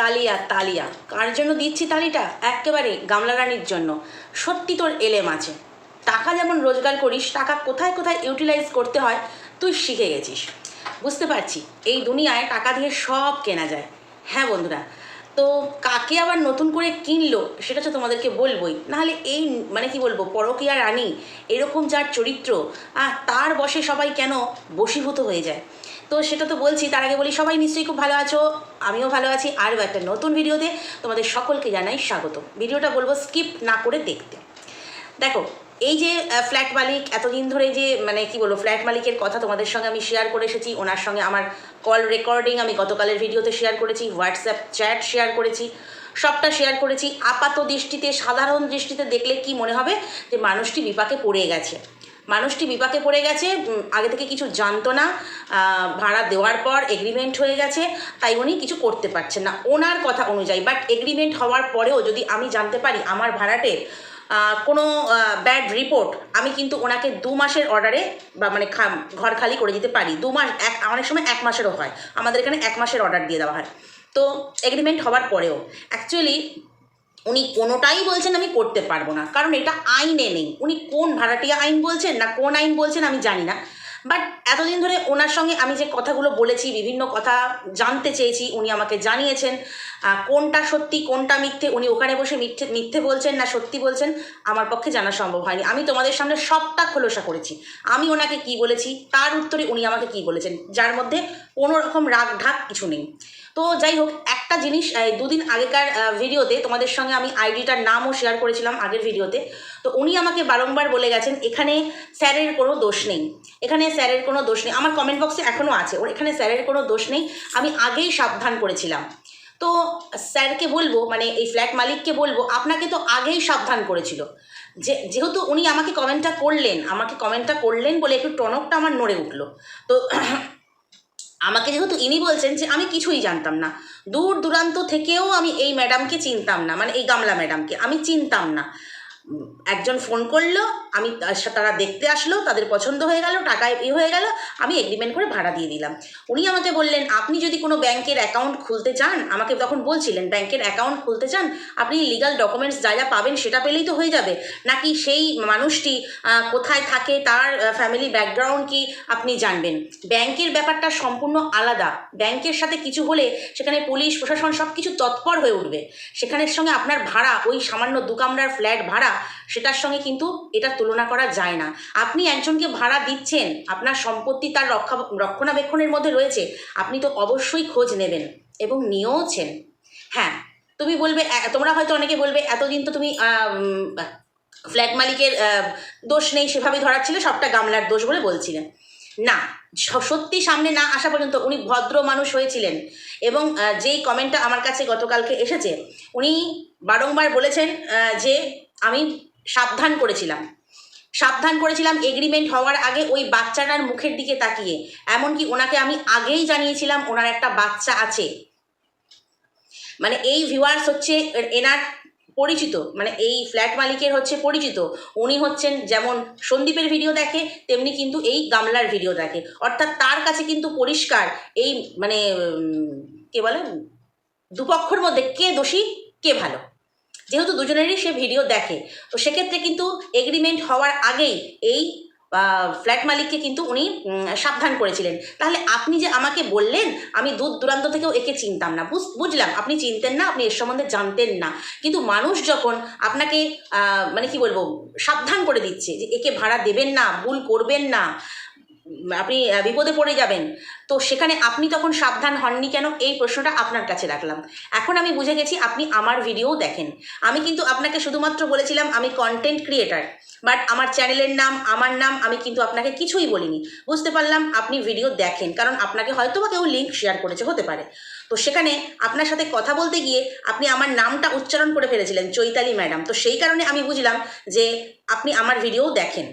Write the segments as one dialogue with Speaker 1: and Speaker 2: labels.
Speaker 1: তালিয়া তালিয়া। কার জন্য দিচ্ছি তালিটা? একেবারে গামলা রানীর জন্য। সত্যি তোর এলেম আছে। টাকা যেমন রোজগার করিস টাকা কোথায় কোথায় ইউটিলাইজ করতে হয় তুই শিখে গেছিস। বুঝতে পারছি এই দুনিয়ায় টাকা দিয়ে সব কেনা যায়। হ্যাঁ বন্ধুরা তো কাকে আবার নতুন করে কিনলো সেটা তো তোমাদেরকে বলবোই। নাহলে এই মানে কি বলব পরকিয়া রানী এরকম যার চরিত্র আহ, তার বসে সবাই কেন বশীভূত হয়ে যায়? তো সেটা তো বলছি, তার আগে বলি, সবাই নিশ্চয়ই খুব ভালো আছো, আমিও ভালো আছি। আরও একটা নতুন ভিডিওতে তোমাদের সকলকে জানাই স্বাগত। ভিডিওটা বলব স্কিপ না করে দেখতে। দেখো, এই যে ফ্ল্যাট মালিক, এতদিন ধরে যে মানে কি বলব, ফ্ল্যাট মালিকের কথা তোমাদের সঙ্গে আমি শেয়ার করে এসেছি, ওনার সঙ্গে আমার কল রেকর্ডিং আমি গতকালের ভিডিওতে শেয়ার করেছি হোয়াটসঅ্যাপ চ্যাট শেয়ার করেছি, সবটা শেয়ার করেছি। আপাত দৃষ্টিতে, সাধারণ দৃষ্টিতে দেখলে কি মনে হবে, যে মানুষটি বিপাকে পড়ে গেছে। মানুষটি বিপাকে পড়ে গেছে আগে থেকে কিছু জানতো না ভাড়া দেওয়ার পর এগ্রিমেন্ট হয়ে গেছে, তাই উনি কিছু করতে পারছেন না। ওনার কথা অনুযায়ী বাট এগ্রিমেন্ট হওয়ার পরেও যদি আমি জানতে পারি আমার ভাড়াটের কোনো ব্যাড রিপোর্ট আমি কিন্তু ওনাকে দু মাসের অর্ডারে বা মানে ঘর খালি করে দিতে পারি। দু মাস, এক, অনেক সময় এক মাসেরও হয়। আমাদের এখানে এক মাসের অর্ডার দিয়ে দেওয়া হয়। তো এগ্রিমেন্ট হওয়ার পরেও অ্যাকচুয়ালি উনি কোনোটাই বলছেন আমি করতে পারব না। কারণ এটা আইনে নেই। উনি কোন ভাড়াটিয়া আইন বলছেন না কোন আইন বলছেন আমি জানি না। বাট এতদিন ধরে ওনার সঙ্গে আমি যে কথাগুলো বলেছি, বিভিন্ন কথা জানতে চেয়েছি, উনি আমাকে জানিয়েছেন কোনটা সত্যি, কোনটা মিথ্যে, উনি ওখানে বসে মিথ্যে মিথ্যে বলছেন না সত্যি বলছেন, আমার পক্ষে জানা সম্ভব হয়নি। আমি তোমাদের সামনে সবটা খোলসা করেছি। আমি ওনাকে কি বলেছি, তার উত্তরে উনি আমাকে কি বলেছেন, যার মধ্যে কোনো রকম রাগ ঢাক কিছু নেই। তো যাই হোক, একটা জিনিস দুদিন আগেকার ভিডিওতে তোমাদের সঙ্গে আমি আইডিটার নামও শেয়ার করেছিলাম আগের ভিডিওতে। তো উনি আমাকে বারংবার বলে গেছেন, এখানে স্যারের কোনো দোষ নেই। এখানে স্যারের কোনো দোষ নেই। আমার কমেন্ট বক্সে এখনও আছে, ওর এখানে স্যারের কোনো দোষ নেই। আমি আগেই সাবধান করেছিলাম। তো স্যারকে বলব মানে এই ফ্ল্যাট মালিককে বলব, আপনাকে তো আগেই সাবধান করেছিল। যে, যেহেতু উনি আমাকে কমেন্টটা করলেন, আমাকে কমেন্টটা করলেন বলে একটু টনকটা আমার নড়ে উঠল। তো আমাকে যেহেতু ইনি বলছেন যে আমি কিছুই জানতাম না। দূর দূরান্ত থেকেও আমি এই ম্যাডামকে চিনতাম না মানে এই গামলা ম্যাডামকে আমি চিনতাম না। একজন ফোন করল, আমি তারা দেখতে আসলো, তাদের পছন্দ হয়ে গেল টাকায় ই হয়ে গেল, আমি এগ্রিমেন্ট করে ভাড়া দিয়ে দিলাম। উনি আমাকে বললেন, আপনি যদি কোনো ব্যাংকের অ্যাকাউন্ট খুলতে চান, আমাকে তখন বলছিলেন, ব্যাংকের অ্যাকাউন্ট খুলতে চান, আপনি লিগাল ডকুমেন্টস যা যা পাবেন সেটা পেলেই তো হয়ে যাবে। নাকি সেই মানুষটি কোথায় থাকে, তার ফ্যামিলি ব্যাকগ্রাউন্ড কি, আপনি জানবেন। ব্যাংকের ব্যাপারটা সম্পূর্ণ আলাদা। ব্যাংকের সাথে কিছু হলে সেখানে পুলিশ, প্রশাসন সব কিছু তৎপর হয়ে উঠবে। সেখানের সঙ্গে আপনার ভাড়া, ওই সামান্য দু কামরার ফ্ল্যাট ভাড়া সেটার সঙ্গে কিন্তু এটা তুলনা করা যায় না। আপনি একজনকে ভাড়া দিচ্ছেন, আপনার সম্পত্তি তার রক্ষা, রক্ষণাবেক্ষণের মধ্যে রয়েছে, আপনি তো অবশ্যই খোঁজ নেবেন এবং নিয়েওছেন। হ্যাঁ তুমি বলবে তোমরা হয়তো অনেকে বলবে, এতদিন তো তুমি ফ্ল্যাট মালিকের দোষ নেই সেভাবে ধরাচ্ছিলে সবটা গামলার দোষ বলে বলছিলেন। না সত্যি সামনে না আসা পর্যন্ত উনি ভদ্র মানুষ হয়েছিলেন এবং যেই কমেন্টটা আমার কাছে গতকালকে এসেছে, উনি বারংবার বলেছেন যে আমি সাবধান করেছিলাম। সাবধান করেছিলাম এগ্রিমেন্ট হওয়ার আগে ওই বাচ্চাটার মুখের দিকে তাকিয়ে। এমনকি ওনাকে আমি আগেই জানিয়েছিলাম ওনার একটা বাচ্চা আছে। মানে এই ভিউয়ার্স হচ্ছে এনার পরিচিত মানে এই ফ্ল্যাট মালিকের হচ্ছে পরিচিত। উনি হচ্ছেন যেমন সন্দীপের ভিডিও দেখে, তেমনি কিন্তু এই গামলার ভিডিও দেখে। অর্থাৎ তার কাছে কিন্তু পরিষ্কার এই মানে কে বলে? দুপক্ষর মধ্যে কে দোষী, কে ভালো। যেহেতু দুজনেরই সে ভিডিও দেখে, তো সেক্ষেত্রে কিন্তু এগ্রিমেন্ট হওয়ার আগেই এই ফ্ল্যাট মালিককে কিন্তু উনি সাবধান করেছিলেন। তাহলে আপনি যে আমাকে বললেন, আমি দূর দূরান্ত থেকেও একে চিনতাম না। বুঝ- বুঝলাম, আপনি চিনতেন না, আপনি এর সম্বন্ধে জানতেন না। কিন্তু মানুষ যখন আপনাকে মানে কি বলব, সাবধান করে দিচ্ছে যে একে ভাড়া দেবেন না, ভুল করবেন না আপনি বিপদে পড়ে যাবেন। তো সেখানে আপনি তখন সাবধান হননি কেন? এই প্রশ্নটা আপনার কাছে রাখলাম। এখন আমি বুঝে গেছি আপনি আমার ভিডিও দেখেন। আমি কিন্তু আপনাকে শুধুমাত্র বলেছিলাম আমি কন্টেন্ট ক্রিয়েটার বাট আমার চ্যানেলের নাম, আমার নাম আমি কিন্তু আপনাকে কিছুই বলিনি। বুঝতে পারলাম আপনি ভিডিও দেখেন, কারণ আপনাকে হয়তো বা কেউ লিঙ্ক শেয়ার করেছে, হতে পারে। তো সেখানে আপনার সাথে কথা বলতে গিয়ে আপনি আমার নামটা উচ্চারণ করে ফেলেছিলেন, চৈতালি ম্যাডাম। তো সেই কারণে আমি বুঝলাম যে আপনি আমার ভিডিও দেখেন।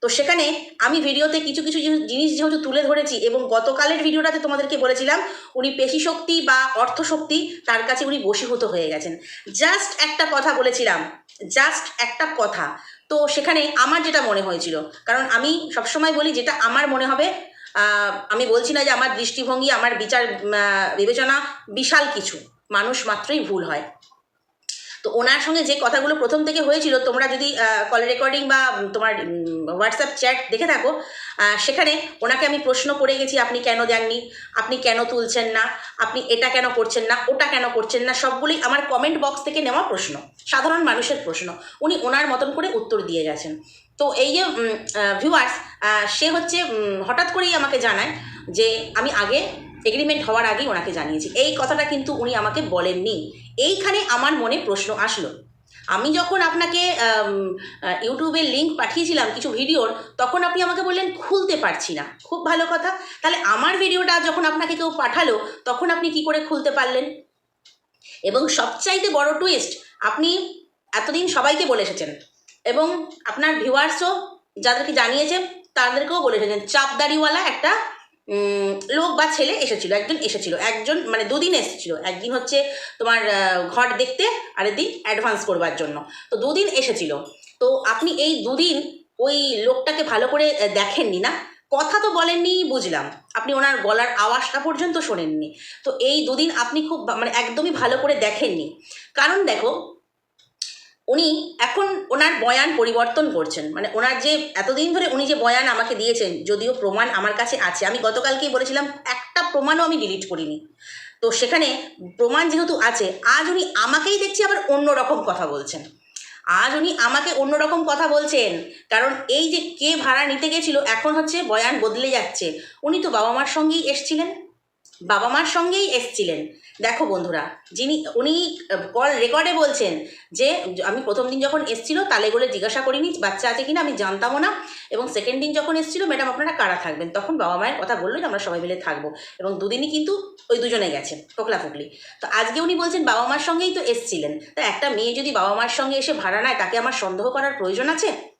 Speaker 1: তো সেখানে আমি ভিডিওতে কিছু কিছু জিনিস- যেহেতু তুলে ধরেছি এবং গতকালের ভিডিওটাতে তোমাদেরকে বলেছিলাম, উনি পেশি শক্তি বা অর্থশক্তি তার কাছে উনি বশীভূত হয়ে গেছেন। জাস্ট একটা কথা বলেছিলাম জাস্ট একটা কথা। তো সেখানে আমার যেটা মনে হয়েছিল, কারণ আমি সবসময় বলি যেটা আমার মনে হবে আমি বলছি না যে আমার দৃষ্টিভঙ্গি, আমার বিচার বিবেচনা বিশাল কিছু। মানুষ মাত্রই ভুল হয়। তো ওনার সঙ্গে যে কথাগুলো প্রথম থেকে হয়েছিল, তোমরা যদি কল রেকর্ডিং বা তোমার হোয়াটসঅ্যাপ চ্যাট দেখে থাকো সেখানে ওনাকে আমি প্রশ্ন করে গেছি, আপনি কেন দেননি? আপনি কেন তুলছেন না? আপনি এটা কেন করছেন না? ওটা কেন করছেন না? সবগুলোই আমার কমেন্ট বক্স থেকে নেওয়া প্রশ্ন, সাধারণ মানুষের প্রশ্ন। উনি ওনার মতন করে উত্তর দিয়ে গেছেন। তো এই যে ভিউয়ার্স সে হচ্ছে হঠাৎ করেই আমাকে জানায় যে, আমি আগে এগ্রিমেন্ট হওয়ার আগেই ওনাকে জানিয়েছি। এই কথাটা কিন্তু উনি আমাকে বলেননি। এইখানে আমার মনে প্রশ্ন আসলো। আমি যখন আপনাকে ইউটিউবের লিঙ্ক পাঠিয়েছিলাম কিছু ভিডিওর, তখন আপনি আমাকে বললেন, খুলতে পারছি না। খুব ভালো কথা। তাহলে আমার ভিডিওটা যখন আপনাকে কেউ পাঠালো, তখন আপনি কি করে খুলতে পারলেন? এবং সবচাইতে বড় টুইস্ট আপনি এতদিন সবাইকে বলে এসেছেন। এবং আপনার ভিউয়ার্সও যাদেরকে জানিয়েছেন, তাদেরকেও বলে এসেছেন। চাপদাড়িওয়ালা একটা লোক বা ছেলে এসেছিল, একজন এসেছিল, একজন মানে দুদিন এসেছিল। একদিন হচ্ছে তোমার ঘর দেখতে আর একদিন অ্যাডভান্স করবার জন্য। তো দুদিন এসেছিল। তো আপনি এই দুদিন ওই লোকটাকে ভালো করে দেখেননি না? কথা তো বলেননি, বুঝলাম। আপনি ওনার গলার আওয়াজটা পর্যন্ত শোনেননি। তো এই দুদিন আপনি খুব মানে একদমই ভালো করে দেখেননি। কারণ দেখো উনি এখন ওনার বয়ান পরিবর্তন করছেন। মানে ওনার যে, এতদিন ধরে উনি যে বয়ান আমাকে দিয়েছেন, যদিও প্রমাণ আমার কাছে আছে। আমি গতকালকেই বলেছিলাম, একটা প্রমাণও আমি ডিলিট করিনি। তো সেখানে প্রমাণ যেহেতু আছে, আজ উনি আমাকেই দেখছি আবার অন্য রকম কথা বলছেন। আজ উনি আমাকে অন্যরকম কথা বলছেন। কারণ এই যে কে ভাড়া নিতে গেছিল, এখন হচ্ছে বয়ান বদলে যাচ্ছে। উনি তো বাবা মার সঙ্গেই এসছিলেন। বাবা মার সঙ্গেই এসছিলেন। দেখো বন্ধুরা, যিনি, উনি কল রেকর্ডে বলছেন যে, আমি প্রথম দিন যখন এসছিল, তালে বলে জিজ্ঞাসা করিনি, বাচ্চা আছে কিনা আমি জানতামও না, এবং সেকেন্ড দিন যখন এসছিল ম্যাডাম আপনারা কারা থাকবেন? তখন বাবা মায়ের কথা বলল যে, আমরা সবাই মিলে থাকব। এবং দুদিনই কিন্তু ওই দুজনে গেছেন ফোকলা ফুকলি তো আজকে উনি বলছেন বাবা মার সঙ্গেই তো এসছিলেন। তা একটা মেয়ে যদি বাবা মার সঙ্গে এসে ভাড়া নেয়, তাকে আমার সন্দেহ করার প্রয়োজন আছে?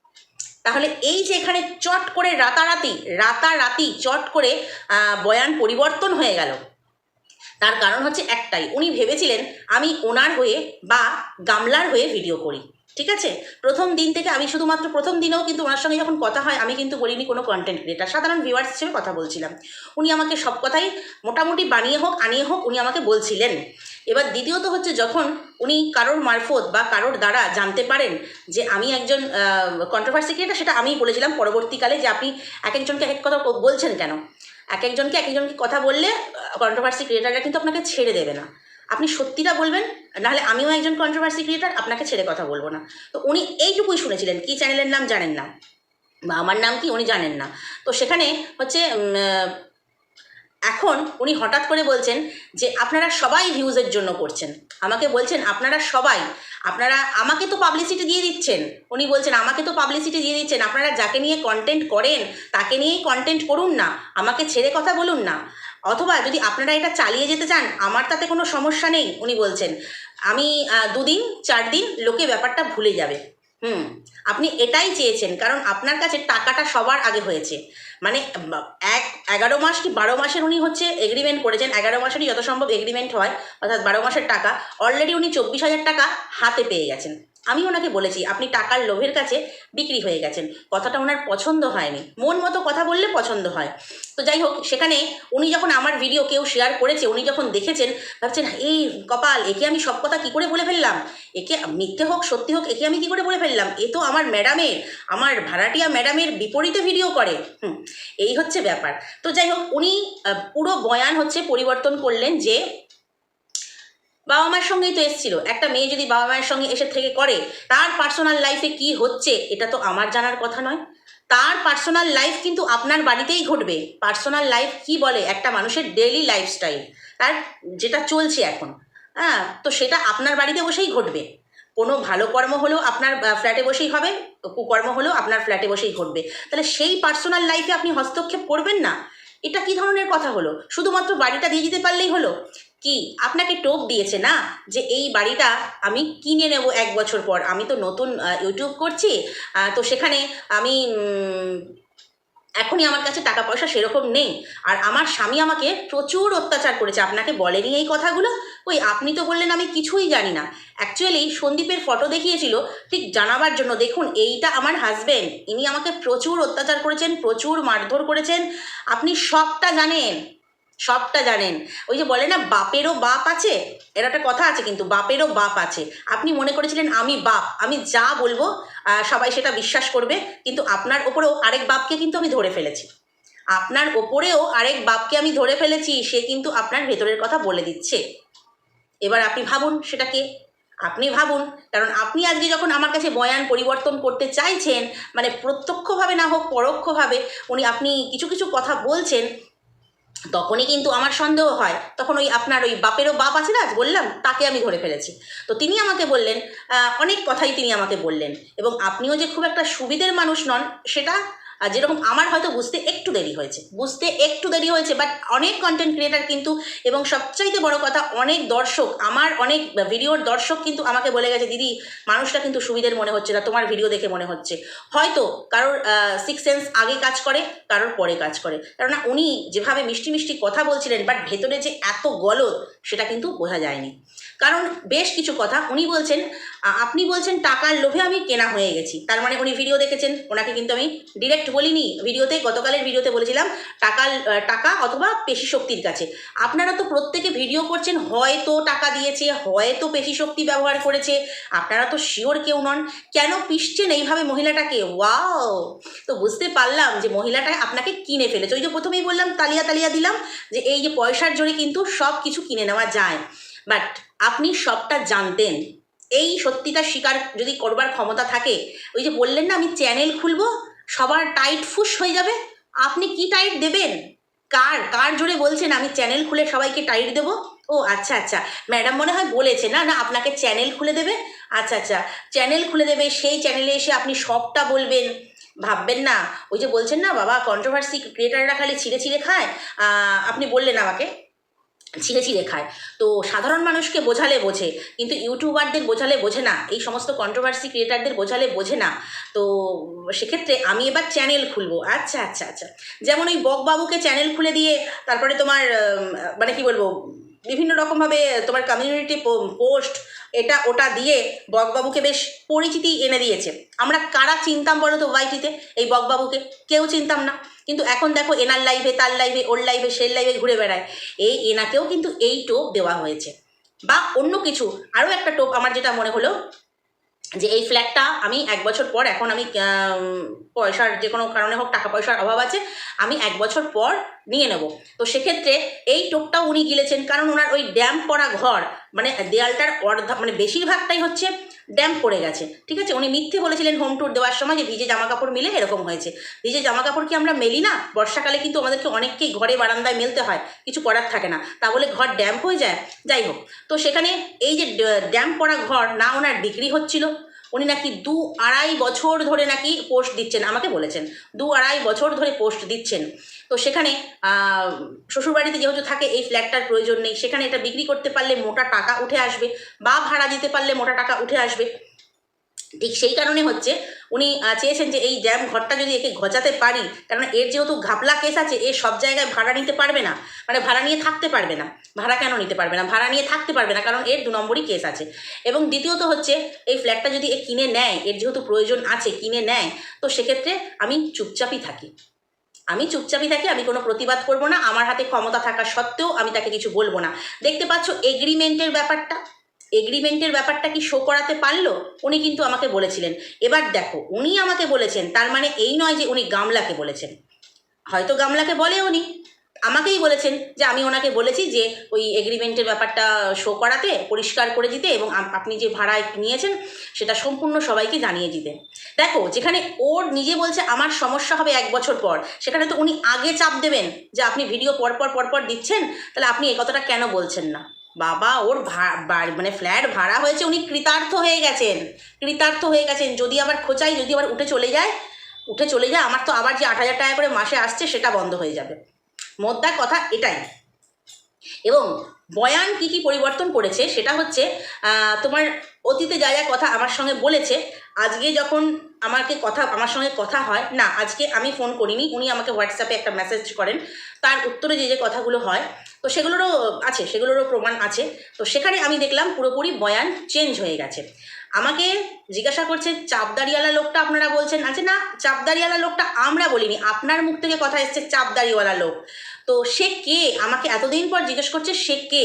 Speaker 1: তাহলে এই যে এখানে চট করে রাতারাতি রাতারাতি চট করে বয়ান পরিবর্তন হয়ে গেল। তার কারণ হচ্ছে একটাই, উনি ভেবেছিলেন আমি ওনার হয়ে বা গামলার হয়ে ভিডিও করি, ঠিক আছে? প্রথম দিন থেকে আমি শুধুমাত্র প্রথম দিনেও কিন্তু ওনার সঙ্গে যখন কথা হয়, আমি কিন্তু বলিনি কোনো কন্টেন্ট ক্রিয়েটার সাধারণ ভিউয়ার্স হিসেবে কথা বলছিলাম। উনি আমাকে সব কথাই মোটামুটি বানিয়ে হোক, আনিয়ে হোক, উনি আমাকে বলছিলেন। এবার দ্বিতীয়ত হচ্ছে যখন উনি কারোর মারফত বা কারোর দ্বারা জানতে পারেন যে আমি একজন কন্ট্রোভার্সি ক্রিয়েটার সেটা আমিই বলেছিলাম পরবর্তীকালে যে আপনি এক একজনকে এক এক কথা বলছেন কেন? এক একজনকে এক একজনকে কথা বললে কন্ট্রোভার্সি ক্রিয়েটাররা কিন্তু আপনাকে ছেড়ে দেবে না। আপনি সত্যিটা বলবেন, নাহলে আমিও একজন কন্ট্রোভার্সি ক্রিয়েটার আপনাকে ছেড়ে কথা বলব না। তো উনি এইটুকুই শুনেছিলেন, কি চ্যানেলের নাম জানেন না। বা আমার নাম কি উনি জানেন না। তো সেখানে হচ্ছে এখন উনি হঠাৎ করে বলছেন যে আপনারা সবাই ভিউজের জন্য করছেন। আমাকে বলছেন, আপনারা সবাই, আপনারা আমাকে তো পাবলিসিটি দিয়ে দিচ্ছেন। উনি বলছেন, আমাকে তো পাবলিসিটি দিয়ে দিচ্ছেন, আপনারা যাকে নিয়ে কন্টেন্ট করেন, তাকে নিয়েই কন্টেন্ট করুন না, আমাকে ছেড়ে কথা বলুন না। অথবা যদি আপনারা এটা চালিয়ে যেতে চান, আমার তাতে কোনো সমস্যা নেই। উনি বলছেন, আমি দুদিন চার দিন লোকে ব্যাপারটা ভুলে যাবে। হুম, আপনি এটাই চেয়েছেন, কারণ আপনার কাছে টাকাটা সবার আগে হয়েছে। মানে এক, এগারো মাস কি বারো মাসের উনি হচ্ছে এগ্রিমেন্ট করেছেন, এগারো মাসেরই যত সম্ভব এগ্রিমেন্ট হয়, অর্থাৎ বারো মাসের টাকা অলরেডি উনি চব্বিশ হাজার টাকা হাতে পেয়ে গেছেন। আমি ওনাকে বলেছি, আপনি টাকার লোভের কাছে বিক্রি হয়ে গেছেন। কথাটা ওনার পছন্দ হয়নি। মন মতো কথা বললে পছন্দ হয়। তো যাই হোক, সেখানে উনি যখন আমার ভিডিও কেউ শেয়ার করেছে, উনি যখন দেখেছেন, ভাবছেন, এই কপাল, একে আমি সব কথা কী করে বলে ফেললাম? একে মিথ্যে হোক, সত্যি হোক, একে আমি কী করে বলে ফেললাম? এ তো আমার ম্যাডামের, আমার ভাড়াটিয়া ম্যাডামের বিপরীতে ভিডিও করে। হুম, এই হচ্ছে ব্যাপার। তো যাই হোক, উনি পুরো বয়ান হচ্ছে পরিবর্তন করলেন যে বাবা মায়ের সঙ্গেই তো এসেছিল। একটা মেয়ে যদি বাবা মায়ের সঙ্গে এসে থেকে করে, তার পার্সোনাল লাইফে কি হচ্ছে, এটা তো আমার জানার কথা নয়। তার পার্সোনাল লাইফ কিন্তু আপনার বাড়িতেই ঘটবে। পার্সোনাল লাইফ কি বলে? একটা মানুষের ডেলি লাইফস্টাইল তার যেটা চলছে এখন হ্যাঁ? তো সেটা আপনার বাড়িতে বসেই ঘটবে। কোনো ভালো কর্ম হলেও আপনার ফ্ল্যাটে বসেই হবে, কুকর্ম হলেও আপনার ফ্ল্যাটে বসেই ঘটবে। তাহলে সেই পার্সোনাল লাইফে আপনি হস্তক্ষেপ করবেন না? এটা কি ধরনের কথা হলো? শুধুমাত্র বাড়িটা দিয়ে দিতে পারলেই হলো? কি? আপনাকে টোপ দিয়েছে না যে এই বাড়িটা আমি কিনে নেব এক বছর পর? আমি তো নতুন ইউটিউব করছি তো সেখানে আমি এখনই আমার কাছে টাকা পয়সা সেরকম নেই। আর আমার স্বামী আমাকে প্রচুর অত্যাচার করেছে। আপনাকে বলেনি এই কথাগুলো? ওই আপনি তো বললেন আমি কিছুই জানি না। অ্যাকচুয়ালি সন্দীপের ফটো দেখিয়েছিল, ঠিক জানাবার জন্য। দেখুন, এইটা আমার হাজবেন্ড ইনি আমাকে প্রচুর অত্যাচার করেছেন, প্রচুর মারধর করেছেন। আপনি সবটা জানেন। সবটা জানেন। ওই যে বলে না, বাপেরও বাপ আছে? এর একটা কথা আছে কিন্তু, বাপেরও বাপ আছে। আপনি মনে করেছিলেন, আমি বাপ। আমি যা বলব সবাই সেটা বিশ্বাস করবে, কিন্তু আপনার ওপরেও আরেক বাপকে কিন্তু আমি ধরে ফেলেছি। আপনার ওপরেও আরেক বাপকে আমি ধরে ফেলেছি, সে কিন্তু আপনার ভেতরের কথা বলে দিচ্ছে। এবার আপনি ভাবুন সেটাকে আপনি ভাবুন, কারণ আপনি আজকে যখন আমার কাছে বয়ান পরিবর্তন করতে চাইছেন মানে প্রত্যক্ষভাবে না হোক, পরোক্ষভাবে উনি আপনি কিছু কিছু কথা বলছেন তখনই কিন্তু আমার সন্দেহ হয়। তখন ওই আপনার ওই বাপেরও বাপ আছে না, বললাম, তাকে আমি ধরে ফেলেছি। তো তিনি আমাকে বললেন অনেক কথাই তিনি আমাকে বললেন। এবং আপনিও যে খুব একটা সুবিধের মানুষ নন, সেটা আহ, যেরকম আমার হয়তো বুঝতে একটু দেরি হয়েছে। বুঝতে একটু দেরি হয়েছে বাট অনেক কন্টেন্ট ক্রিয়েটার কিন্তু এবং সবচাইতে বড় কথা অনেক দর্শক আমার অনেক ভিডিওর দর্শক কিন্তু আমাকে বলে গেছে দিদি মানুষটা কিন্তু সুবিধের মনে হচ্ছে না তোমার ভিডিও দেখে মনে হচ্ছে। হয়তো কারোর সিক্স সেন্স আগে কাজ করে কারোর পরে কাজ করে। কেননা উনি যেভাবে মিষ্টি মিষ্টি কথা বলছিলেন বাট ভেতরে যে এত গলদ সেটা কিন্তু বোঝা যায়নি। কারণ বেশ কিছু কথা উনি বলছেন আপনি বলছেন টাকার লোভে আমি কেনা হয়ে গেছি। তার মানে উনি ভিডিও দেখেছেন, ওনাকে কিন্তু আমি ডিরেক্ট বলিনি। ভিডিওতে গতকালের ভিডিওতে বলেছিলাম, টাকার টাকা অথবা পেশি শক্তির কাছে। আপনারা তো প্রত্যেকে ভিডিও করছেন, হয়তো টাকা দিয়েছে, হয়তো পেশি শক্তি ব্যবহার করেছে। আপনারা তো শিওর কেউ নন। কেন পিষছেন এইভাবে মহিলাটাকে? ওয়াও তো বুঝতে পারলাম যে মহিলাটা আপনাকে কিনে ফেলেছে। ওই যে প্রথমেই বললাম, তালিয়া তালিয়া দিলাম যে এই যে পয়সার জোরে কিন্তু সব কিছু কিনে নেওয়া যায়। বাট আপনি সবটা জানতেন। এই সত্যিটা স্বীকার যদি করবার ক্ষমতা থাকে, ওই যে বললেন না আমি চ্যানেল খুলবো, সবার টাইট ফুস হয়ে যাবে, আপনি কি টাইট দেবেন? কার কার জোরে বলছেন আমি চ্যানেল খুলে সবাইকে টাইট দেবো? ও আচ্ছা আচ্ছা ম্যাডাম মনে হয় বলেছে, না না, আপনাকে চ্যানেল খুলে দেবে? আচ্ছা আচ্ছা চ্যানেল খুলে দেবে, সেই চ্যানেলে এসে আপনি সবটা বলবেন। ভাববেন না, ওই যে বলছেন না, বাবা কন্ট্রোভার্সি ক্রিয়েটাররা খালি ছিঁড়ে ছিঁড়ে খায় আপনি বললেন আমাকে। ছিঁড়ে ছিঁড়ে খায়। তো সাধারণ মানুষকে বোঝালে বোঝে, কিন্তু ইউটিউবারদের বোঝালে বোঝে না, এই সমস্ত কন্ট্রোভার্সি ক্রিয়েটারদের বোঝালে বোঝে না। তো সেক্ষেত্রে আমি এবার চ্যানেল খুলবো। আচ্ছা আচ্ছা আচ্ছা। যেমন ওই বকবাবুকে চ্যানেল খুলে দিয়ে তারপরে তোমার মানে কি বলব, বিভিন্ন রকমভাবে তোমার কমিউনিটি পোস্ট এটা ওটা দিয়ে বকবাবুকে বেশ পরিচিতি এনে দিয়েছে। আমরা কারা চিনতাম বলো তো ওয়াইটিতে এই বকবাবুকে। কেউ চিনতাম না। কিন্তু এখন দেখো এনার লাইভে তার লাইভে ওর লাইভে সের লাইভে ঘুরে বেড়ায়। এই এনাকেও কিন্তু এই টোপ দেওয়া হয়েছে। বা অন্য কিছু, আরও একটা টোপ আমার যেটা মনে হলো, যে এই ফ্ল্যাটটা আমি এক বছর পর এখন আমি পয়সার যে কোনো কারণে হোক, টাকা পয়সার অভাব আছে, আমি এক বছর পর নিয়ে নেব। তো সেক্ষেত্রে এই টোপটাও উনি গিলেছেন, কারণ ওনার ওই ড্যাম পড়া ঘর মানে দেয়ালটার অর্ধা মানে বেশিরভাগটাই হচ্ছে ড্যাম্প পড়ে গেছে, ঠিক আছে? উনি মিথ্যে বলেছিলেন হোম ট্যুর দেওয়ার সময় যে ভিজে জামা কাপড় মিলে এরকম হয়েছে। ভিজে জামা কাপড় কি আমরা মেলি না? বর্ষাকালে কিন্তু আমাদেরকে অনেককেই ঘরে বারান্দায় মেলতে হয়, কিছু করার থাকে না। তা বলে ঘর ড্যাম্প হয়ে যায়? যাই হোক, তো সেখানে এই যে ড্যাম্প পড়া ঘর, না ওনার বিক্রি হচ্ছিল। উনি নাকি দু আড়াই বছর ধরে নাকি পোস্ট দিচ্ছেন, আমাকে বলেছেন। দু আড়াই বছর ধরে পোস্ট দিচ্ছেন। তো সেখানে শ্বশুরবাড়িতে যেহেতু থাকে, এই ফ্ল্যাটটার প্রয়োজন নেই। সেখানে এটা বিক্রি করতে পারলে মোটা টাকা উঠে আসবে, বা ভাড়া দিতে পারলে মোটা টাকা উঠে আসবে। ঠিক সেই কারণে হচ্ছে উনি চেয়েছেন যে এই ড্যাম ঘরটা যদি একে ঘচাতে পারি কারণ এর যেহেতু ঘাপলা কেস আছে, এ সব জায়গায় ভাড়া নিতে পারবে না। মানে ভাড়া নিয়ে থাকতে পারবে না। ভাড়া কেন নিতে পারবে না? ভাড়া নিয়ে থাকতে পারবে না, কারণ এর দু নম্বরই কেস আছে। এবং দ্বিতীয়ত হচ্ছে, এই ফ্ল্যাটটা যদি এ কিনে নেয়, এর যেহেতু প্রয়োজন আছে, কিনে নেয়, তো সেক্ষেত্রে আমি চুপচাপই থাকি। আমি চুপচাপই থাকি, আমি কোনো প্রতিবাদ করব না, আমার হাতে ক্ষমতা থাকা সত্ত্বেও আমি তাকে কিছু বলব না। দেখতে পাচ্ছ এগ্রিমেন্টের ব্যাপারটা? এগ্রিমেন্টের ব্যাপারটা কি শো করাতে পারল? উনি কিন্তু আমাকে বলেছিলেন। এবার দেখো, উনি আমাকে বলেছেন, তার মানে এই নয় যে উনি গামলাকে বলেছেন। হয়তো গামলাকে বলে উনি। আমাকেই বলেছেন যে আমি ওনাকে বলেছি যে ওই এগ্রিমেন্টের ব্যাপারটা শো করাতে, পরিষ্কার করে দিতে এবং আপনি যে ভাড়ায় নিয়েছেন, সেটা সম্পূর্ণ সবাইকে জানিয়ে দিতে। দেখো, যেখানে ওর নিজে বলছে, আমার সমস্যা হবে এক বছর পর। সেখানে তো উনি আগে চাপ দেবেন যে আপনি ভিডিও পরপর পরপর দিচ্ছেন। তাহলে আপনি এ কথাটা কেন বলছেন না? বাবা, ওর মানে ফ্ল্যাট ভাড়া হয়েছে, উনি কৃতার্থ হয়ে গেছেন। কৃতার্থ হয়ে গেছেন। যদি আবার খোঁচাই, যদি আবার উঠে চলে যায়, উঠে চলে যায়, আমার তো আবার যে আট হাজার টাকা করে মাসে আসছে, সেটা বন্ধ হয়ে যাবে। মোদ্দা কথা এটাই। এবং বয়ান কি কি পরিবর্তন করেছে, সেটা হচ্ছে তোমার অতীতে যা যা কথা আমার সঙ্গে বলেছে, আজকে যখন আমাকে কথা, আমার সঙ্গে কথা হয়, না, আজকে আমি ফোন করিনি, উনি আমাকে হোয়াটসঅ্যাপে একটা মেসেজ করেন, তার উত্তরে যে যে কথাগুলো হয় তো সেগুলোরও আছে, সেগুলোরও প্রমাণ আছে। তো সেখানে আমি দেখলাম পুরোপুরি বয়ান চেঞ্জ হয়ে গেছে। আমাকে জিজ্ঞাসা করছে, চাপদারিওয়ালা লোকটা আপনারা বলছেন? আছে না, চাপদারিওয়ালা লোকটা আমরা বলিনি, আপনার মুখ থেকে কথা এসছে চাপদারিওয়ালা লোক। তো সে কে? আমাকে এতদিন পর জিজ্ঞেস করছে, সে কে?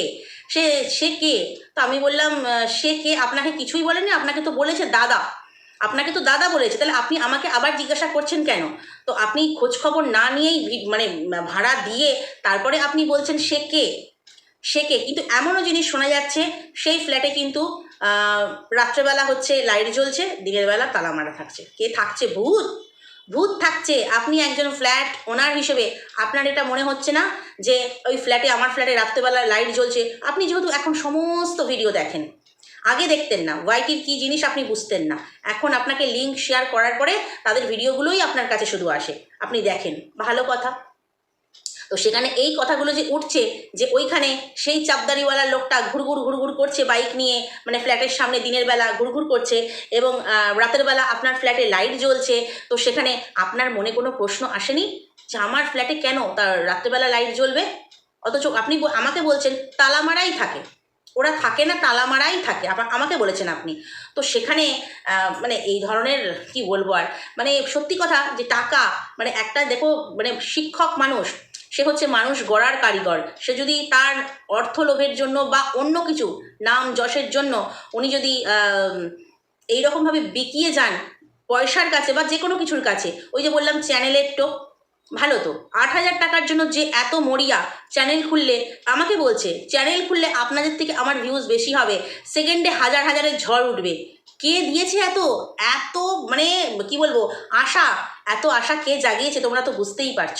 Speaker 1: সে সে কে? তো আমি বললাম সে কে? আপনাকে কিছুই বলেনি? আপনাকে তো বলেছে দাদা। আপনাকে তো দাদা বলেছে, তাহলে আপনি আমাকে আবার জিজ্ঞাসা করছেন কেন? তো আপনি খোঁজ খবর না নিয়েই মানে ভাড়া দিয়ে তারপরে আপনি বলছেন সে কে? সে কে? কিন্তু এমনও জিনিস শোনা যাচ্ছে, সেই ফ্ল্যাটে কিন্তু রাত্রেবেলা হচ্ছে লাইট জ্বলছে, দিনের বেলা তালা মারা থাকছে। কে থাকছে? ভূত! ভূত থাকছে! আপনি একজন ফ্ল্যাট ওনার হিসেবে আপনার এটা মনে হচ্ছে না যে ওই ফ্ল্যাটে আমার ফ্ল্যাটে রাত্রেবেলা লাইট জ্বলছে। আপনি যেহেতু এখন সমস্ত ভিডিও দেখেন আগে দেখতেন না ওয়াইটির কী জিনিস আপনি বুঝতেন না। এখন আপনাকে লিঙ্ক শেয়ার করার পরে তাদের ভিডিওগুলোই আপনার কাছে শুধু আসে। আপনি দেখেন, ভালো কথা। তো সেখানে এই কথাগুলো যে উঠছে, যে ওইখানে সেই চাপদারিওয়ালা লোকটা ঘুরঘুর ঘুরঘুর করছে বাইক নিয়ে মানে ফ্ল্যাটের সামনে দিনের বেলা ঘুরঘুর করছে এবং রাতের বেলা আপনার ফ্ল্যাটে লাইট জ্বলছে। তো সেখানে আপনার মনে কোনো প্রশ্ন আসেনি? যে আমার ফ্ল্যাটে কেন তার রাত্রেবেলা লাইট জ্বলবে? অথচ আপনি আমাকে বলছেন, তালা মারাই থাকে। ওরা থাকে না তালা মারাই থাকে আমাকে বলেছেন আপনি। তো সেখানে মানে এই ধরনের কি বলব আর মানে সত্যি কথা যে টাকা মানে একটা দেখো মানে শিক্ষক মানুষ, সে হচ্ছে মানুষ গড়ার কারিগর। সে যদি তার অর্থ লোভের জন্য বা অন্য কিছু, নাম যশের জন্য, উনি যদি এইরকমভাবে বিকিয়ে যান, পয়সার কাছে বা যে কোনো কিছুর কাছে, ওই যে বললাম চ্যানেলের টোপ ভালো তো। আট হাজার টাকার জন্য যে এত মরিয়া চ্যানেল খুললে, আমাকে বলছে চ্যানেল খুললে আপনাদের থেকে আমার ভিউজ বেশি হবে। সেকেন্ডে হাজার হাজারের ঝড় উঠবে। কে দিয়েছে এত? এত মানে কি বলব, আশা। এত আশা কে জাগিয়েছে তোমরা তো বুঝতেই পারছ।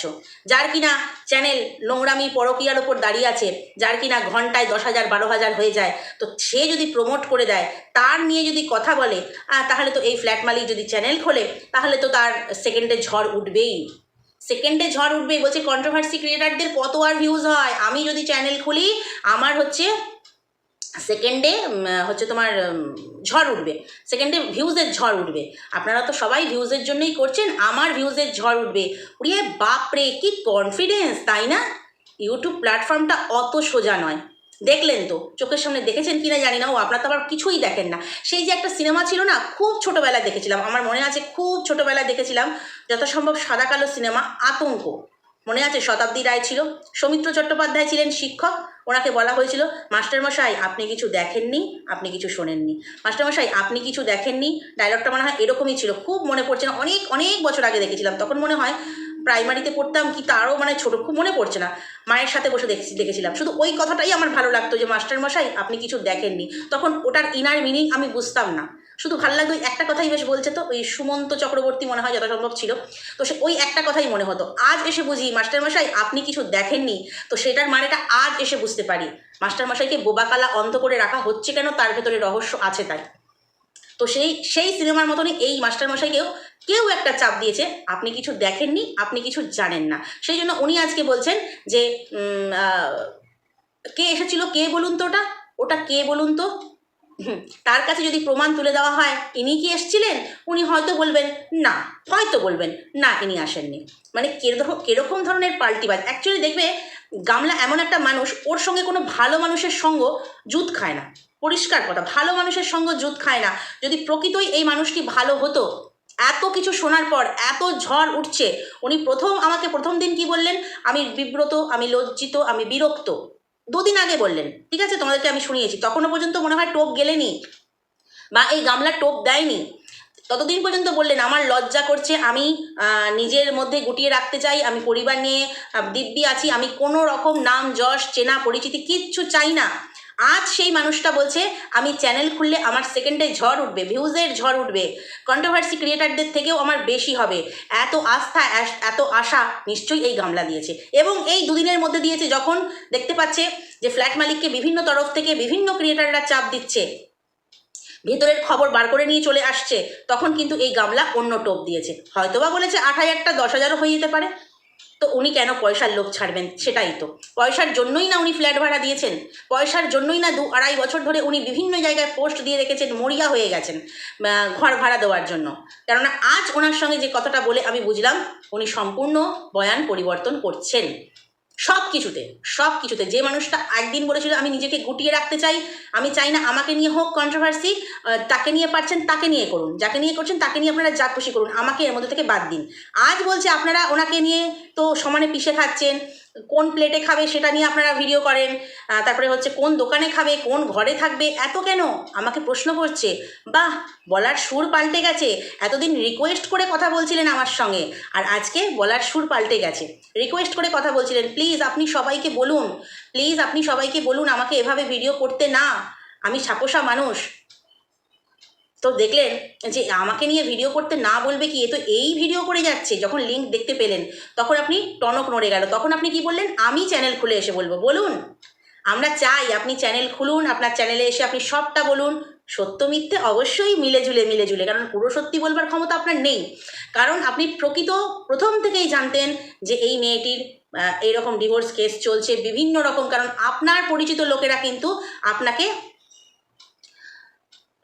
Speaker 1: যার কিনা চ্যানেল নোংরামি পরকিয়ার ওপর দাঁড়িয়ে আছে, যার কিনা ঘন্টায় দশ হাজার, বারো হাজার হয়ে যায়, তো সে যদি প্রমোট করে দেয়, তার নিয়ে যদি কথা বলে তাহলে তো এই ফ্ল্যাট মালিক যদি চ্যানেল খোলে, তাহলে তো তার সেকেন্ডে ঝড় উঠবেই। সেকেন্ডে ঝড় উঠবে, বলছে কন্ট্রোভার্সি ক্রিয়েটারদের কত আর ভিউজ হয়? আমি যদি চ্যানেল খুলি, আমার হচ্ছে সেকেন্ডে হচ্ছে তোমার ঝড় উঠবে। সেকেন্ডে ভিউজের ঝড় উঠবে। আপনারা তো সবাই ভিউজের জন্যই করছেন, আমার ভিউজের ঝড় উঠবে। উড়িয়ে বাপরে, কি কনফিডেন্স তাই না? ইউটিউব প্ল্যাটফর্মটা অত সোজা নয়। দেখলেন তো, চোখের সামনে দেখেছেন কিনা জানি না, ও আপনার তো আবার কিছুই দেখেন না। সেই যে একটা সিনেমা ছিল না, খুব ছোটোবেলায় দেখেছিলাম, আমার মনে আছে খুব ছোটোবেলায় দেখেছিলাম, যথাসম্ভব সাদা কালো সিনেমা, আতঙ্ক। মনে আছে শতাব্দী রায় ছিল, সৌমিত্র চট্টোপাধ্যায় ছিলেন শিক্ষক, ওনাকে বলা হয়েছিল, মাস্টারমশাই, আপনি কিছু দেখেননি, আপনি কিছু শোনেননি। মাস্টারমশাই, আপনি কিছু দেখেননি? ডায়লগটা মনে হয় এরকমই ছিল, খুব মনে পড়ছে না, অনেক অনেক বছর আগে দেখেছিলাম, তখন মনে হয় প্রাইমারিতে পড়তাম কি তারও মানে ছোটো, খুব মনে পড়ছে না। মায়ের সাথে বসে দেখছি, দেখেছিলাম। শুধু ওই কথাটাই আমার ভালো লাগতো যে মাস্টারমশাই আপনি কিছু দেখেননি। তখন ওটার ইনার মিনিং আমি বুঝতাম না। শুধু ভালো লাগতো, একটা কথাই বেশ বলছে তো, ওই সুমন্ত চক্রবর্তী মনে হয় যথাসম্ভব ছিল। তো সে ওই একটা কথাই মনে হতো। আজ এসে বুঝি মাস্টারমশাই আপনি কিছু দেখেননি? তো সেটার মানেটা আজ এসে বুঝতে পারি। মাস্টারমশাইকে বোবাকালা অন্ধ করে রাখা হচ্ছে কেন? তার ভেতরে রহস্য আছে তাই। তো সেই সেই সিনেমার মতনই এই মাস্টারমশাইকেও কেউ একটা চাপ দিয়েছে, আপনি কিছু দেখেননি, আপনি কিছু জানেন না। সেই জন্য উনি আজকে বলছেন যে কে এসেছিল, কে বলুন তো ওটা? ওটা কে বলুন তো? তার কাছে যদি প্রমাণ তুলে দেওয়া হয়, ইনি কি এসছিলেন? উনি হয়তো বলবেন, না। হয়তো বলবেন, না, ইনি আসেননি। মানে কীরকম কীরকম ধরনের পাল্টিবাজ অ্যাকচুয়ালি দেখবে, গামলা এমন একটা মানুষ, ওর সঙ্গে কোনো ভালো মানুষের সঙ্গ জুত খায় না। পরিষ্কার কথা, ভালো মানুষের সঙ্গ জুত খায় না। যদি প্রকৃতই এই মানুষটি ভালো হতো, এত কিছু শোনার পর, এত ঝড় উঠছে, উনি প্রথম, আমাকে প্রথম দিন কি বললেন? আমি বিব্রত, আমি লজ্জিত, আমি বিরক্ত। দুদিন আগে বললেন, ঠিক আছে, তোমাদেরকে আমি শুনিয়েছি। তখনও পর্যন্ত মনে হয় টোপ গেলেনি, বা এই গামলা টোপ দেয়নি। ততদিন পর্যন্ত বললেন, আমার লজ্জা করছে, আমি নিজের মধ্যে গুটিয়ে রাখতে চাই, আমি পরিবার নিয়ে দিব্যি আছি, আমি কোনো রকম নাম, যশ, চেনা, পরিচিতি কিচ্ছু চাই না। আজ সেই মানুষটা বলছে, আমি চ্যানেল খুললে আমার সেকেন্ডে ঝড় উঠবে ভিউজের ঝড় উঠবে। কন্ট্রোভার্সি ক্রিয়েটারদের থেকেও আমার বেশি হবে। এত আস্থা এত আশা নিশ্চয়ই এই গামলা দিয়েছে। এবং এই দুদিনের মধ্যে দিয়েছে যখন দেখতে পাচ্ছে যে ফ্ল্যাট মালিককে বিভিন্ন তরফ থেকে বিভিন্ন ক্রিয়েটাররা চাপ দিচ্ছে। ভেতরের খবর বার করে নিয়ে চলে আসছে। তখন কিন্তু এই গামলা অন্য টোপ দিয়েছে। হয়তোবা বলেছে আট হাজারটা দশ হাজারও হয়ে যেতে পারে। তো উনি কেন পয়সার লোক ছাড়বেন? সেটাই তো। পয়সার জন্যই না উনি ফ্ল্যাট ভাড়া দিয়েছেন? পয়সার জন্যই না দু আড়াই বছর ধরে উনি বিভিন্ন জায়গায় পোস্ট দিয়ে রেখেছেন, মরিয়া হয়ে গেছেন ঘর ভাড়া দেওয়ার জন্য। কেননা আজ ওনার সঙ্গে যে কথাটা বলে আমি বুঝলাম, উনি সম্পূর্ণ বয়ান পরিবর্তন করছেন। সব কিছুতে সব কিছুতে যে মানুষটা একদিন বলেছিল, আমি নিজেকে গুটিয়ে রাখতে চাই, আমি চাই না আমাকে নিয়ে হোক কন্ট্রোভার্সি তাকে নিয়ে পারছেন, তাকে নিয়ে করুন। যাকে নিয়ে করছেন, তাকে নিয়ে আপনারা যা খুশি করুন। আমাকে এর মধ্যে থেকে বাদ দিন। আজ বলছে, আপনারা ওনাকে নিয়ে তো সমানে পিষে খাচ্ছেন কোন প্লেটে খাবে সেটা নিয়ে আপনারা ভিডিও করেন তারপরে হচ্ছে কোন দোকানে খাবে, কোন ঘরে থাকবে, এত কেন? আমাকে প্রশ্ন করছে, বাহ, বলার সুর পাল্টে গেছে, এতদিন রিকোয়েস্ট করে কথা বলছিলেন আমার সঙ্গে, আর আজকে বলার সুর পাল্টে গেছে। রিকোয়েস্ট করে কথা বলছিলেন প্লিজ আপনি সবাইকে বলুন প্লিজ আপনি সবাইকে বলুন আমাকে এভাবে ভিডিও করতে না, আমি সাপোসা মানুষ। তো দেখলেন যে আমাকে নিয়ে ভিডিও করতে না বলবে কি? এ তো এই ভিডিও করে যাচ্ছে, যখন লিঙ্ক দেখতে পেলেন, তখন আপনি টনক নড়ে গেল। তখন আপনি কি বললেন? আমি চ্যানেল খুলে এসে বলব। বলুন, আমরা চাই আপনি চ্যানেল খুলুন, আপনার চ্যানেলে এসে আপনি সবটা বলুন। সত্য মিথ্যে অবশ্যই মিলে ঝুলে মিলে ঝুলে, কারণ পুরো সত্যি বলবার ক্ষমতা আপনার নেই। কারণ আপনি প্রকৃত প্রথম থেকেই জানতেন যে এই মেয়েটির এইরকম ডিভোর্স কেস চলছে বিভিন্ন রকম, কারণ আপনার পরিচিত লোকেরা কিন্তু আপনাকে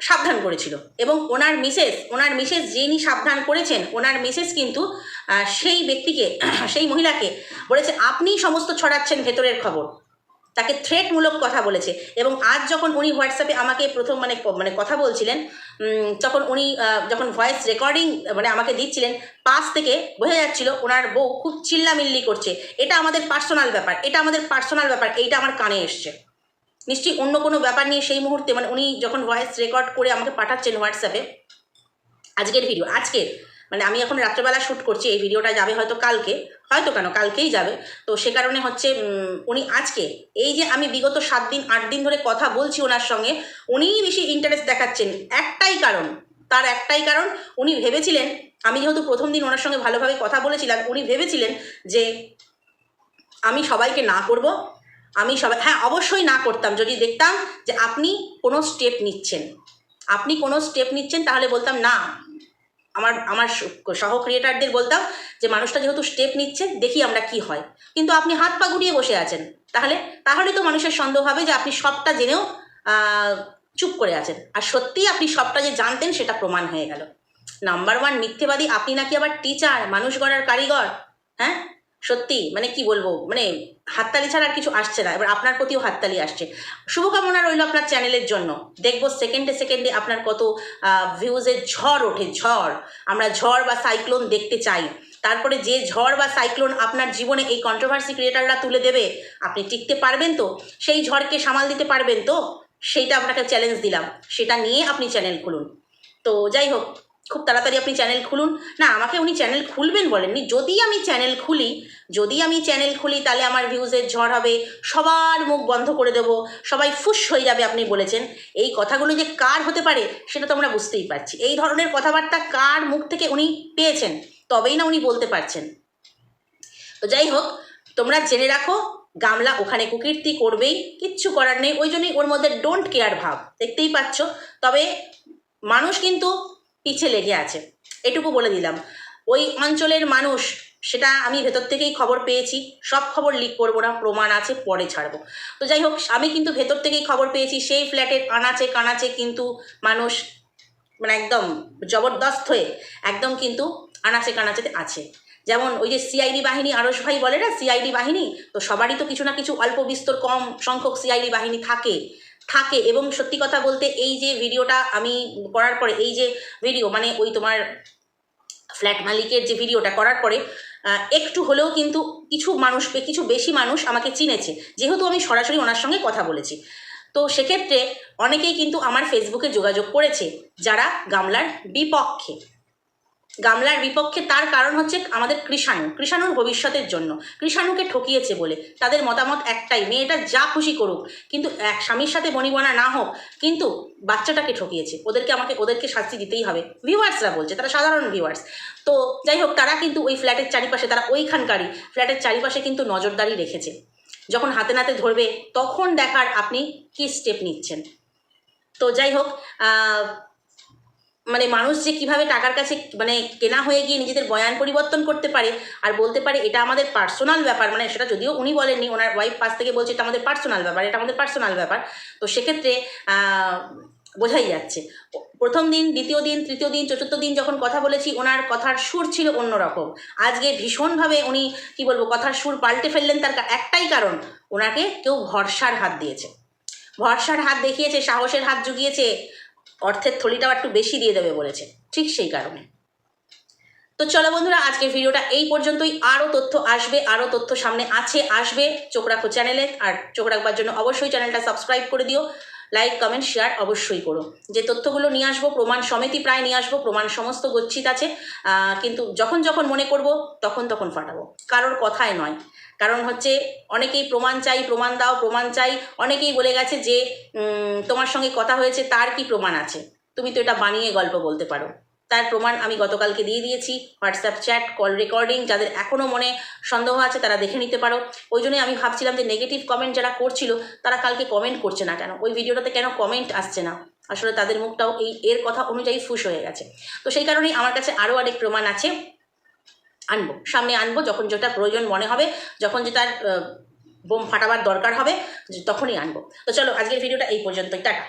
Speaker 1: সাবধান করেছিল। এবং ওনার মিসেস ওনার মিসেস যিনি সাবধান করেছেন, ওনার মিসেস কিন্তু সেই ব্যক্তিকে, সেই মহিলাকে বলেছে, আপনিই সমস্ত ছড়াচ্ছেন ভেতরের খবর। তাকে থ্রেটমূলক কথা বলেছে। এবং আজ যখন উনি হোয়াটসঅ্যাপে আমাকে প্রথম মানে মানে কথা বলছিলেন তখন উনি যখন ভয়েস রেকর্ডিং মানে আমাকে দিচ্ছিলেন, পাশ থেকে বোঝা যাচ্ছিল ওনার বউ খুব চিল্লামিল্লি করছে। এটা আমাদের পার্সোনাল ব্যাপার, এটা আমাদের পার্সোনাল ব্যাপার, এইটা আমার কানে এসছে। নিশ্চয়ই অন্য কোনো ব্যাপার নিয়ে সেই মুহূর্তে মানে উনি যখন ভয়েস রেকর্ড করে আমাকে পাঠাচ্ছেন হোয়াটসঅ্যাপে আজকের ভিডিও আজকের মানে আমি এখন রাত্রেবেলা শ্যুট করছি, এই ভিডিওটা যাবে হয়তো কালকে, হয়তো কেন কালকেই যাবে, তো সে কারণে হচ্ছে উনি আজকে, এই যে আমি বিগত সাত দিন, আট দিন ধরে কথা বলছি ওনার সঙ্গে, উনিই বেশি ইন্টারেস্ট দেখাচ্ছেন, একটাই কারণ, তার একটাই কারণ, উনি ভেবেছিলেন, আমি যেহেতু প্রথম দিন ওনার সঙ্গে ভালোভাবে কথা বলেছিলাম, উনি ভেবেছিলেন যে আমি সবাইকে না করব আমি সবাই হ্যাঁ অবশ্যই না করতাম। যদি দেখতাম যে আপনি কোনো স্টেপ নিচ্ছেন, আপনি কোনো স্টেপ নিচ্ছেন, তাহলে বলতাম, না। আমার আমার সহ ক্রিয়েটারদের বলতাম যে, মানুষটা যেহেতু স্টেপ নিচ্ছে, দেখি আমরা কি হয়। কিন্তু আপনি হাত পা গুটিয়ে বসে আছেন। তাহলে তাহলে তো মানুষের সন্দেহ হবে যে, আপনি সবটা জেনেও চুপ করে আছেন। আর সত্যিই আপনি সবটা যে জানতেন, সেটা প্রমাণ হয়ে গেল। নাম্বার ওয়ান মিথ্যেবাদী, আপনি নাকি আবার টিচার মানুষ গড়ার কারিগর হ্যাঁ? সত্যি মানে কি বলব মানে হাততালি ছাড়া আর কিছু আসছে না, এবার আপনার প্রতিও হাততালি আসছে। শুভকামনা রইল আপনার চ্যানেলের জন্য। দেখব সেকেন্ডে সেকেন্ডে আপনার কত ভিউজের ঝড় ওঠে, ঝড়। আমরা ঝড় বা সাইক্লোন দেখতে চাই। তারপরে যে ঝড় বা সাইক্লোন আপনার জীবনে এই কন্ট্রোভার্সি ক্রিয়েটাররা তুলে দেবে, আপনি টিকতে পারবেন তো? সেই ঝড়কে সামাল দিতে পারবেন তো? সেইটা আপনাকে চ্যালেঞ্জ দিলাম। সেটা নিয়ে আপনি চ্যানেল খুলুন। তো যাই হোক খুব তাড়াতাড়ি আপনি চ্যানেল খুলুন। না, আমাকে উনি চ্যানেল খুলবেন বলেননি। যদি আমি চ্যানেল খুলি, যদি আমি চ্যানেল খুলি, তাহলে আমার ভিউজের ঝড় হবে, সবার মুখ বন্ধ করে দেবো, সবাই ফুস হয়ে যাবে আপনি বলেছেন। এই কথাগুলো যে কার হতে পারে, সেটা তো আমরা বুঝতেই পারছি। এই ধরনের কথাবার্তা কার মুখ থেকে উনি পেয়েছেন, তবেই না উনি বলতে পারছেন। তো যাই হোক, তোমরা জেনে রাখো, গামলা ওখানে কুকীর্তি করবেই, কিচ্ছু করার নেই। ওই জন্যই ওর মধ্যে ডোন্ট কেয়ার ভাব, দেখতেই পাচ্ছ। তবে মানুষ কিন্তু পিছে লেগে আছে। এটুকু বলে দিলাম। ওই অঞ্চলের মানুষ, সেটা আমি ভেতর থেকেই খবর পেয়েছি। সব খবর লিক করব না, প্রমাণ আছে, পরে ছাড়বো। তো যাই হোক, আমি কিন্তু ভেতর থেকেই খবর পেয়েছি, সেই ফ্ল্যাটের আনাচে কানাচে কিন্তু মানুষ মানে একদম জবরদস্ত হয়ে একদম কিন্তু আনাচে কানাচেতে আছে। যেমন ওই যে সিআইডি বাহিনী আরস ভাই বলে না সিআইডি বাহিনী? তো সবারই তো কিছু না কিছু অল্প বিস্তর কম সংখ্যক সিআইডি বাহিনী থাকে। থাকে এবং সত্যি কথা বলতে এই যে ভিডিওটা আমি করার পরে, এই যে ভিডিও মানে ওই তোমার ফ্ল্যাট মালিকের যে ভিডিওটা করার পরে একটু হলেও কিন্তু কিছু মানুষ কিছু বেশি মানুষ আমাকে চিনেছে। যেহেতু আমি সরাসরি ওনার সঙ্গে কথা বলেছি। তো সেক্ষেত্রে অনেকেই কিন্তু আমার ফেসবুকে যোগাযোগ করেছে, যারা গামলার বিপক্ষে। গামলার বিপক্ষে তার কারণ হচ্ছে আমাদের কৃষাণু, কৃষাণুর ভবিষ্যতের জন্য। কৃষাণুকে ঠকিয়েছে বলে, তাদের মতামত একটাই, মেয়েটা যা খুশি করুক, কিন্তু এক স্বামীর সাথে বনিবনা না হোক, কিন্তু বাচ্চাটাকে ঠকিয়েছে। ওদেরকে আমাকে, ওদেরকে শাস্তি দিতেই হবে। ভিউয়ার্সরা বলছে, তারা সাধারণ ভিউয়ার্স। তো যাই হোক, তারা কিন্তু ওই ফ্ল্যাটের চারিপাশে, তারা ওইখানকারই ফ্ল্যাটের চারিপাশে কিন্তু নজরদারি রেখেছে। যখন হাতে নাতে ধরবে, তখন দেখার আপনি কি স্টেপ নিচ্ছেন? তো যাই হোক মানে মানুষ যে কীভাবে টাকার কাছে মানে কেনা হয়ে গিয়ে নিজেদের বয়ান পরিবর্তন করতে পারে আর বলতে পারে এটা আমাদের পার্সোনাল ব্যাপার মানে সেটা যদিও উনি বলেননি, ওনার ওয়াইফ পাশ থেকে বলছে এটা আমাদের পার্সোনাল ব্যাপার, এটা আমাদের পার্সোনাল ব্যাপার। তো সেক্ষেত্রে বোঝাই যাচ্ছে। প্রথম দিন, দ্বিতীয় দিন, তৃতীয় দিন, চতুর্থ দিন যখন কথা বলেছি, ওনার কথার সুর ছিল অন্যরকম। আজকে ভীষণভাবে উনি, কি বলব, কথার সুর পাল্টে ফেললেন তার একটাই কারণ, ওনাকে কেউ ভরসার হাত দিয়েছে। ভরসার হাত দেখিয়েছে, সাহসের হাত জুগিয়েছে অর্থের থলিটাও একটু বেশি দিয়ে দেবে বলেছে, ঠিক সেই কারণে। তো চলো বন্ধুরা, আজকের ভিডিওটা এই পর্যন্তই। আরও তথ্য আসবে আরও তথ্য সামনে আছে, আসবে চোখ রাখো চ্যানেলে। আর চোখ রাখবার জন্য অবশ্যই চ্যানেলটা সাবস্ক্রাইব করে দিও। লাইক, কমেন্ট, শেয়ার অবশ্যই করো। যে তথ্যগুলো নিয়ে আসব, প্রমাণ সমেতি প্রায় নিয়ে আসব, প্রমাণ সমস্ত গচ্ছিত আছে। কিন্তু যখন যখন মনে করব, তখন তখন ফাটাবো। কারোর কথায় নয়। কারণ হচ্ছে অনেকেই প্রমাণ চাই, প্রমাণ দাও, প্রমাণ চাই। অনেকেই বলে গেছে যে তোমার সঙ্গে কথা হয়েছে, তার কি প্রমাণ আছে? তুমি তো এটা বানিয়ে গল্প বলতে পারো। তার প্রমাণ আমি গতকালকে দিয়ে দিয়েছি, হোয়াটসঅ্যাপ চ্যাট, কল রেকর্ডিং, যাদের এখনও মনে সন্দেহ আছে তারা দেখে নিতে পারো। ওই জন্যই আমি ভাবছিলাম যে নেগেটিভ কমেন্ট যারা করছিল, তারা কালকে কমেন্ট করছে না কেন? ওই ভিডিওটাতে কেন কমেন্ট আসছে না? আসলে তাদের মুখটাও এই, এর কথা অনুযায়ী ফুস হয়ে গেছে। তো সেই কারণেই আমার কাছে আরও অনেক প্রমাণ আছে। আনব, সামনে আনব যখন যেটা প্রয়োজন মনে হবে, যখন যেটার বোম ফাটাবার দরকার হবে, তখনই আনব। তো চলো, আজকের ভিডিওটা এই পর্যন্তই, টাটা।